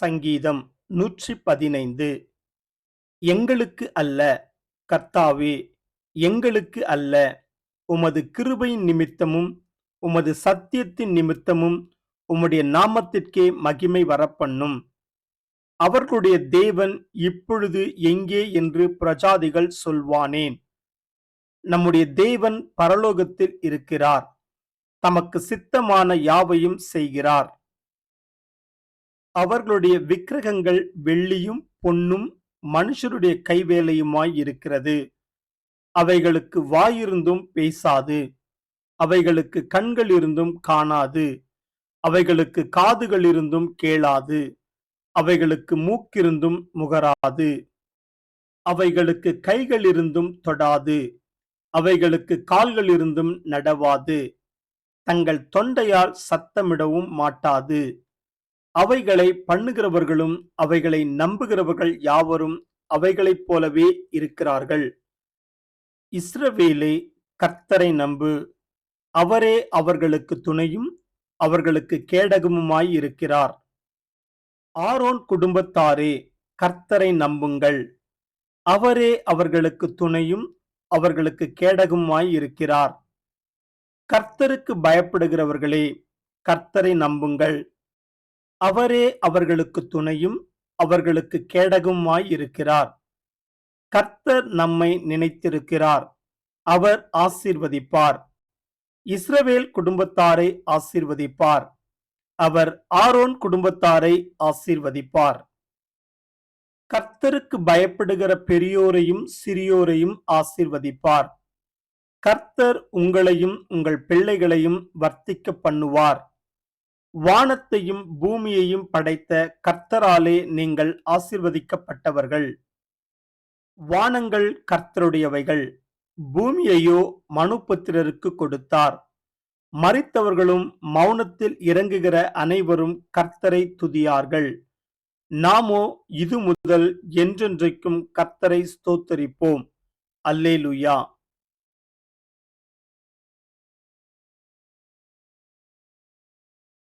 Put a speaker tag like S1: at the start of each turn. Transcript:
S1: சங்கீதம் நூற்றி பதினைந்து. எங்களுக்கு அல்ல கர்த்தாவே எங்களுக்கு அல்ல உமது கிருபையின் நிமித்தமும் உமது சத்தியத்தின் நிமித்தமும் உம்முடைய நாமத்திற்கே மகிமை வரப்பண்ணும். அவர்களுடைய தேவன் இப்பொழுது எங்கே என்று பிரஜாதிகள் சொல்வானேன். நம்முடைய தேவன் பரலோகத்தில் இருக்கிறார். தமக்கு சித்தமான யாவையும் செய்கிறார். அவர்களுடைய விக்கிரகங்கள் வெள்ளியும் பொன்னும் மனுஷருடைய கைவேலையுமாய் இருக்கிறது. அவைகளுக்கு வாயிருந்தும் பேசாது. அவைகளுக்கு கண்கள் இருந்தும் காணாது. அவைகளுக்கு காதுகள் இருந்தும் கேளாது. அவைகளுக்கு மூக்கிருந்தும் முகராது. அவைகளுக்கு கைகள் இருந்தும் தொடாது. அவைகளுக்கு கால்கள் இருந்தும் நடவாது. தங்கள் தொண்டையால் சத்தமிடவும் மாட்டாது. அவைகளை பண்ணுகிறவர்களும் அவைகளை நம்புகிறவர்கள் யாவரும் அவைகளைப் போலவே இருக்கிறார்கள். இஸ்ரவேலே கர்த்தரை நம்பு அவரே அவர்களுக்கு துணையும் அவர்களுக்கு கேடகமுமாய் இருக்கிறார். ஆரோன் குடும்பத்தாரே கர்த்தரை நம்புங்கள். அவரே அவர்களுக்கு துணையும் அவர்களுக்கு கேடகமாய் இருக்கிறார். கர்த்தருக்கு பயப்படுகிறவர்களே கர்த்தரை நம்புங்கள். அவரே அவர்களுக்கு துணையும் அவர்களுக்கு கேடகமாயிருக்கிறார் கர்த்தர் நம்மை நினைத்திருக்கிறார். அவர் ஆசீர்வதிப்பார். இஸ்ரவேல் குடும்பத்தாரை ஆசீர்வதிப்பார். அவர் ஆரோன் குடும்பத்தாரை ஆசீர்வதிப்பார். கர்த்தருக்கு பயப்படுகிற பெரியோரையும் சிறியோரையும் ஆசீர்வதிப்பார். கர்த்தர் உங்களையும் உங்கள் பிள்ளைகளையும் வர்த்திக்க பண்ணுவார். வானத்தையும் பூமியையும் படைத்த கர்த்தராலே நீங்கள் ஆசிர்வதிக்கப்பட்டவர்கள். வானங்கள் கர்த்தருடையவைகள். பூமியையோ மனுபுத்திரருக்கு கொடுத்தார். மறித்தவர்களும் மௌனத்தில் இறங்குகிற அனைவரும் கர்த்தரை துதியார்கள். நாமோ இது முதல் என்றென்றைக்கும் கர்த்தரை ஸ்தோத்தரிப்போம். அல்லேலுயா.